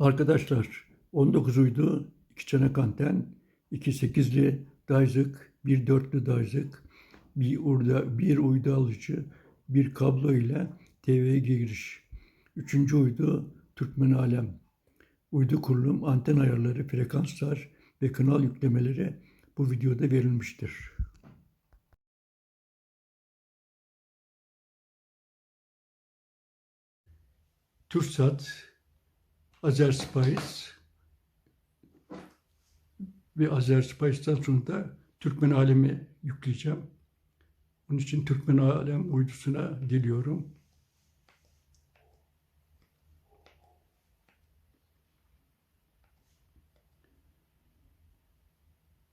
Arkadaşlar 19 uydu, 2 çanak anten, 2 8'li dayzık, 1 4'lü dayzık, bir, urda, bir uydu alıcı, bir kablo ile TV'ye giriş. Üçüncü uydu Türkmen Alem. Uydu kurulum, anten ayarları, frekanslar ve kanal yüklemeleri bu videoda verilmiştir. TürkSat, Azerspice ve Azerspice'dan sonra da Türkmen Alem'i yükleyeceğim. Onun için Türkmen Alem uydusuna geliyorum.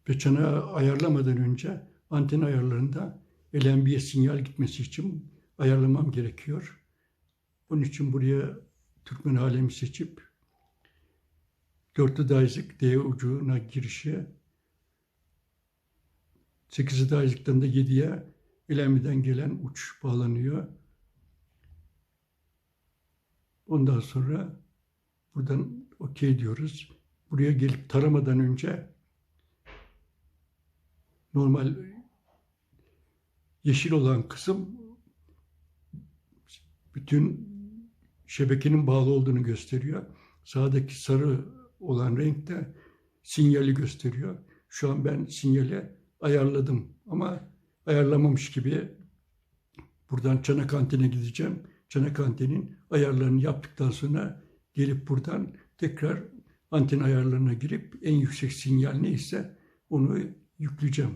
Ve çanağı ayarlamadan önce anten ayarlarında LNB'ye sinyal gitmesi için ayarlamam gerekiyor. Onun için buraya Türkmen alemi seçip dörtlü dayızlık D ucuna girişe 8'i dayızlıktan da 7'ye LNB'den gelen uç bağlanıyor. Ondan sonra buradan okey diyoruz. Buraya gelip taramadan önce normal yeşil olan kısım bütün şebekenin bağlı olduğunu gösteriyor. Sağdaki sarı olan renk de sinyali gösteriyor. Şu an ben sinyali ayarladım ama ayarlamamış gibi buradan çanak antene gideceğim. Çanak antenin ayarlarını yaptıktan sonra gelip buradan tekrar anten ayarlarına girip en yüksek sinyal neyse onu yükleyeceğim.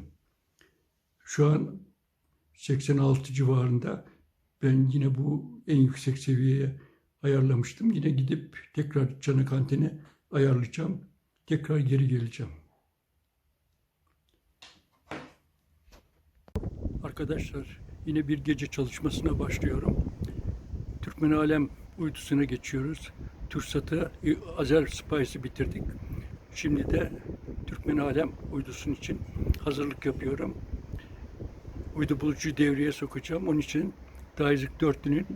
Şu an 86 civarında ben yine bu en yüksek seviyeye ayarlamıştım. Yine gidip tekrar çanak anteni ayarlayacağım. Tekrar geri geleceğim. Arkadaşlar yine bir gece çalışmasına başlıyorum. Türkmen Alem uydusuna geçiyoruz. TürkSat'ı, Azer Spice'ı bitirdik. Şimdi de Türkmen Alem uydusun için hazırlık yapıyorum. Uydu bulucuyu devreye sokacağım. Onun için Dayızlık dörtlünün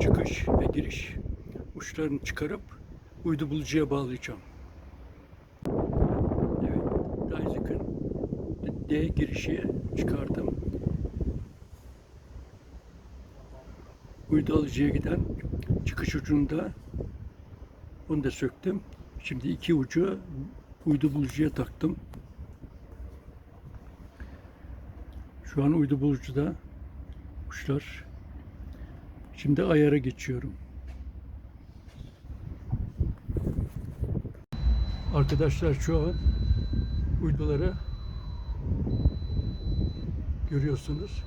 çıkış ve giriş uçlarını çıkarıp uydu bulucuya bağlayacağım. Evet, Dayızlık'ın D girişi çıkardım. Uydu alıcıya giden çıkış ucunda onu da söktüm. Şimdi iki ucu uydu bulucuya taktım. Şu an uydu bulucuda kuşlar. Şimdi ayara geçiyorum. Arkadaşlar şu an uyduları görüyorsunuz.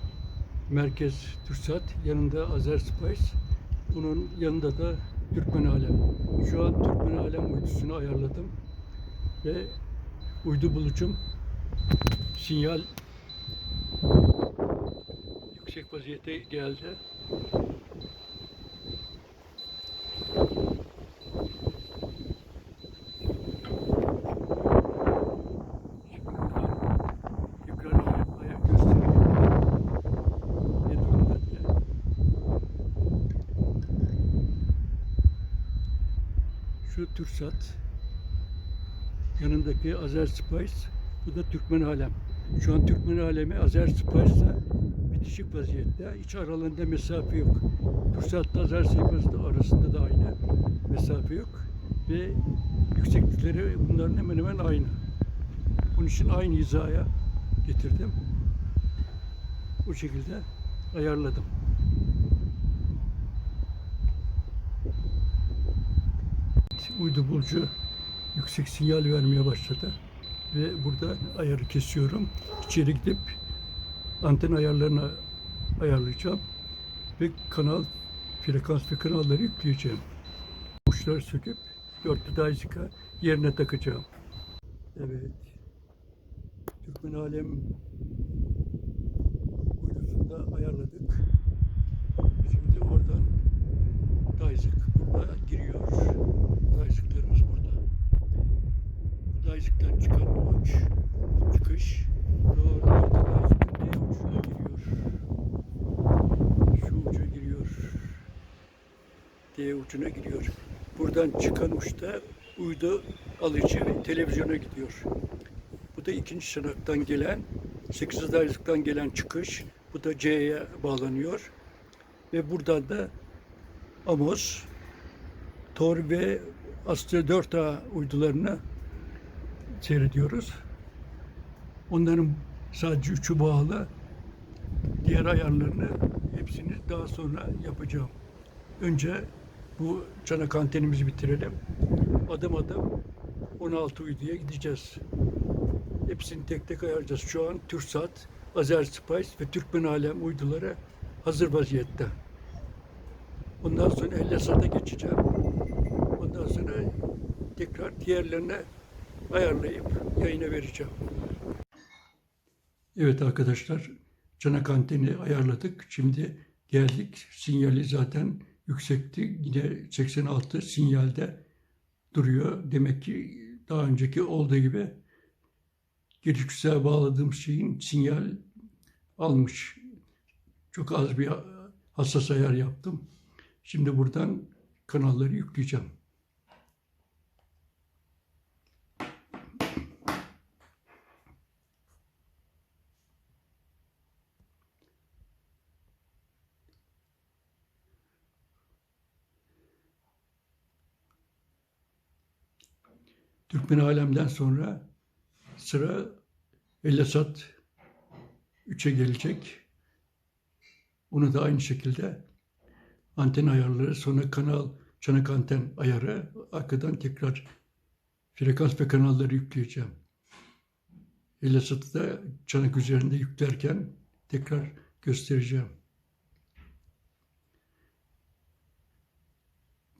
Merkez TürkSat, yanında Azerspice, bunun yanında da Türkmen Alem. Şu an Türkmen Alem uydusunu ayarladım ve uydu bulucum sinyal yüksek vaziyete geldi. Şimdi buradan yukarı ayak gösteriyor. Ne durumda diye. Şu TürkSat yanındaki Azer Spice bu da Türkmen Alem. Şu an Türkmen Alemi Azer Spice'da bitişik vaziyette. Hiç aralarında mesafe yok. TürkSat'ta Azer Spice'da arasında da aynı mesafe yok. Ve yükseklikleri bunların hemen hemen aynı. Bunun için aynı hizaya getirdim. Bu şekilde ayarladım. Uydu bulucu yüksek sinyal vermeye başladı. Ve burada ayarı kesiyorum. İçeri gidip anten ayarlarını ayarlayacağım. Ve kanal, frekans ve kanalları yükleyeceğim. Uçları söküp dörtlü dayzika yerine takacağım. Evet. Türkmen Alem uydusunda ayarladık. Şimdi oradan dayzık burada giriyor. Dayzıklarımız burada. Dayzıktan çıkan uç, çıkış doğru orta dayzıkın D ucuna giriyor. Şu uca giriyor. D ucuna giriyor. buradan çıkan uçta uydu alıcı ve televizyona gidiyor. Bu da ikinci şanaktan gelen, 8 aylıktan gelen çıkış. Bu da C'ye bağlanıyor. Ve buradan da Amos, Tor ve Astra 4A uydularını seyrediyoruz. Onların sadece üçü bağlı. Diğer ayarlarını hepsini daha sonra yapacağım. Önce bu çanak antenimizi bitirelim. Adım adım 16 uyduya gideceğiz. Hepsini tek tek ayarlayacağız. Şu an TürkSat, Azer Spice ve Türkmen Alem uyduları hazır vaziyette. Ondan sonra Ellesat'a geçeceğim. Sonra tekrar diğerlerine ayarlayıp yayına vereceğim. Evet arkadaşlar, çanak anteni ayarladık. Şimdi geldik. Sinyali zaten yüksekti. Yine 86 sinyalde duruyor. Demek ki daha önceki olduğu gibi gelişsel bağladığım şeyin sinyal almış. Çok az bir hassas ayar yaptım. Şimdi buradan kanalları yükleyeceğim. Türkmen Alem'den sonra sıra Elesat 3'e gelecek. Onu da aynı şekilde anten ayarları, sonra kanal, çanak anten ayarı, arkadan tekrar frekans ve kanalları yükleyeceğim. Elesat'ı da çanak üzerinde yüklerken tekrar göstereceğim.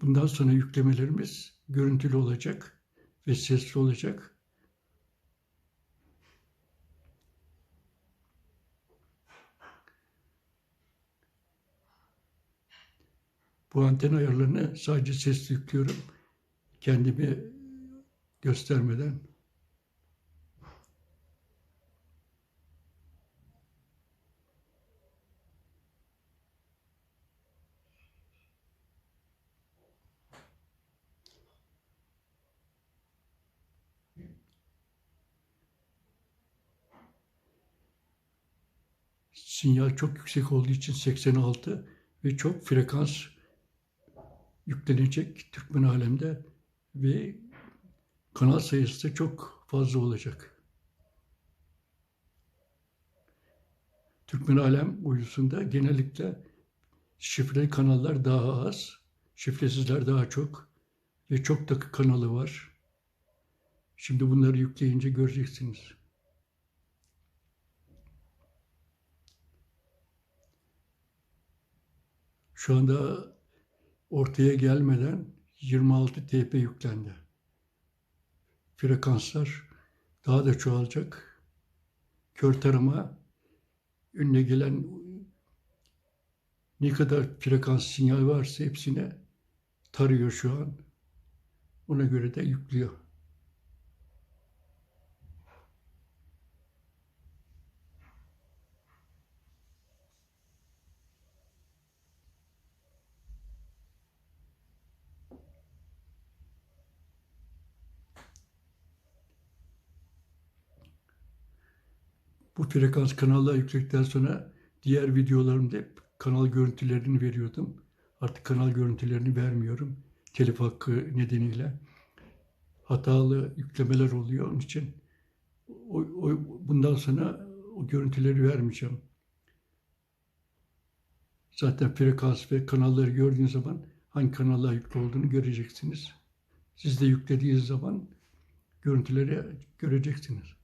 Bundan sonra yüklemelerimiz görüntülü olacak ve sesli olacak. Bu anten ayarlarını sadece sesli yüklüyorum. Kendimi göstermeden. Sinyal çok yüksek olduğu için 86 ve çok frekans yüklenecek Türkmen alemde ve kanal sayısı da çok fazla olacak. Türkmen alem uydusunda genellikle şifreli kanallar daha az, şifresizler daha çok ve çok da kanalı var. Şimdi bunları yükleyince göreceksiniz. Şu anda ortaya gelmeden 26 TP yüklendi. Frekanslar daha da çoğalacak. Kör tarama önüne gelen ne kadar frekans sinyal varsa hepsine tarıyor şu an. Ona göre de yüklüyor. Bu frekans kanallar yüksekten sonra diğer videolarımda hep kanal görüntülerini veriyordum. Artık kanal görüntülerini vermiyorum. Telif hakkı nedeniyle. Hatalı yüklemeler oluyor. Onun için o, o, bundan sonra o görüntüleri vermeyeceğim. Zaten frekans ve kanalları gördüğünüz zaman hangi kanallar yüklü olduğunu göreceksiniz. Siz de yüklediğiniz zaman görüntüleri göreceksiniz.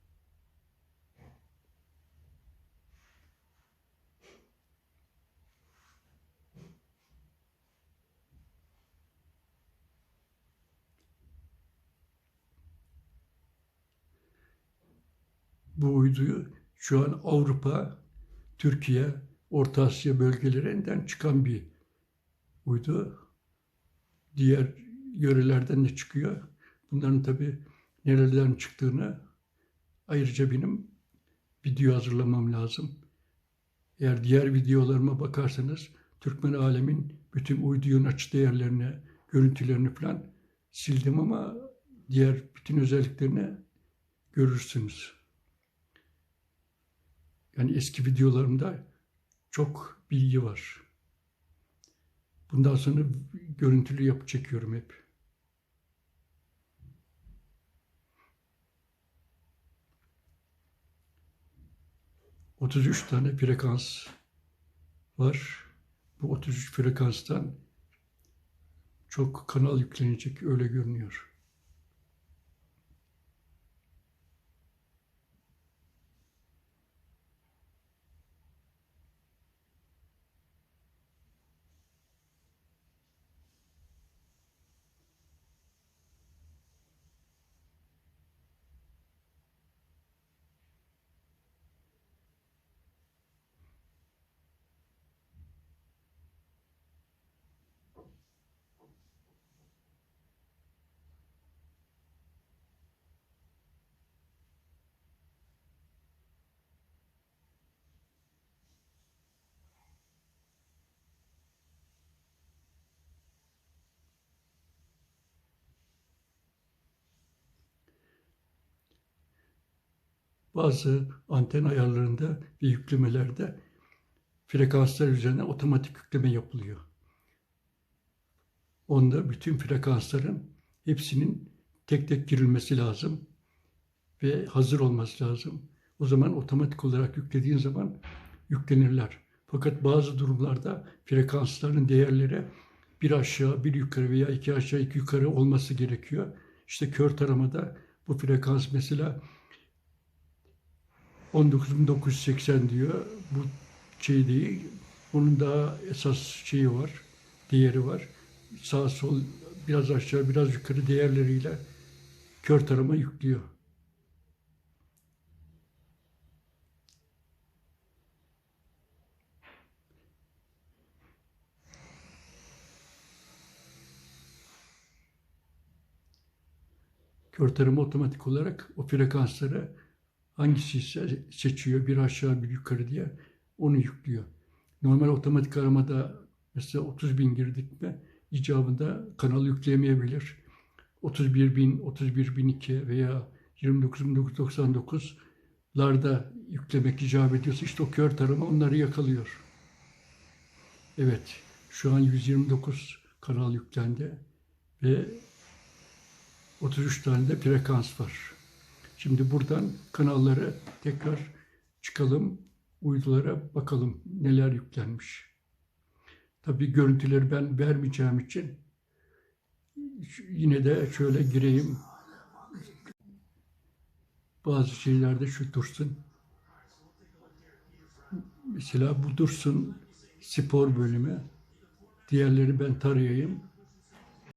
Bu uyduyu şu an Avrupa, Türkiye, Orta Asya bölgelerinden çıkan bir uydu. Diğer yörelerden de çıkıyor. Bunların tabi nerelerden çıktığını ayrıca benim video hazırlamam lazım. Eğer diğer videolarıma bakarsanız Türkmen alemin bütün uydu yön açı değerlerini, görüntülerini falan sildim ama diğer bütün özelliklerini görürsünüz. Yani eski videolarımda çok bilgi var. Bundan sonra görüntülü yapı çekiyorum hep. Otuz üç tane frekans var. Bu 33 frekanstan çok kanal yüklenecek öyle görünüyor. Bazı anten ayarlarında ve yüklemelerde frekanslar üzerine otomatik yükleme yapılıyor. Onda bütün frekansların hepsinin tek tek girilmesi lazım ve hazır olması lazım. O zaman otomatik olarak yüklediğin zaman yüklenirler. Fakat bazı durumlarda frekansların değerleri bir aşağı, bir yukarı veya iki aşağı, iki yukarı olması gerekiyor. İşte kör taramada bu frekans mesela 19.980 diyor. Bu şey değil. Onun daha esas şeyi var, değeri var. Sağ sol biraz aşağı biraz yukarı değerleriyle kör tarama yüklüyor. Kör tarama otomatik olarak o frekansları hangisi ise seçiyor bir aşağı bir yukarı diye onu yüklüyor. Normal otomatik aramada mesela 30 bin girdik mi icabında kanal yükleyemeyebilir. 31 bin, 31 bin 2 veya 29.999'larda yüklemek icap ediyorsa işte o kör tarama onları yakalıyor. Evet, şu an 129 kanal yüklendi ve 33 tane de frekans var. Şimdi buradan kanallara tekrar çıkalım, uydulara bakalım neler yüklenmiş. Tabii görüntüleri ben vermeyeceğim için yine de şöyle gireyim. Bazı şeylerde şu dursun. Mesela bu dursun spor bölümü. Diğerleri ben tarayayım.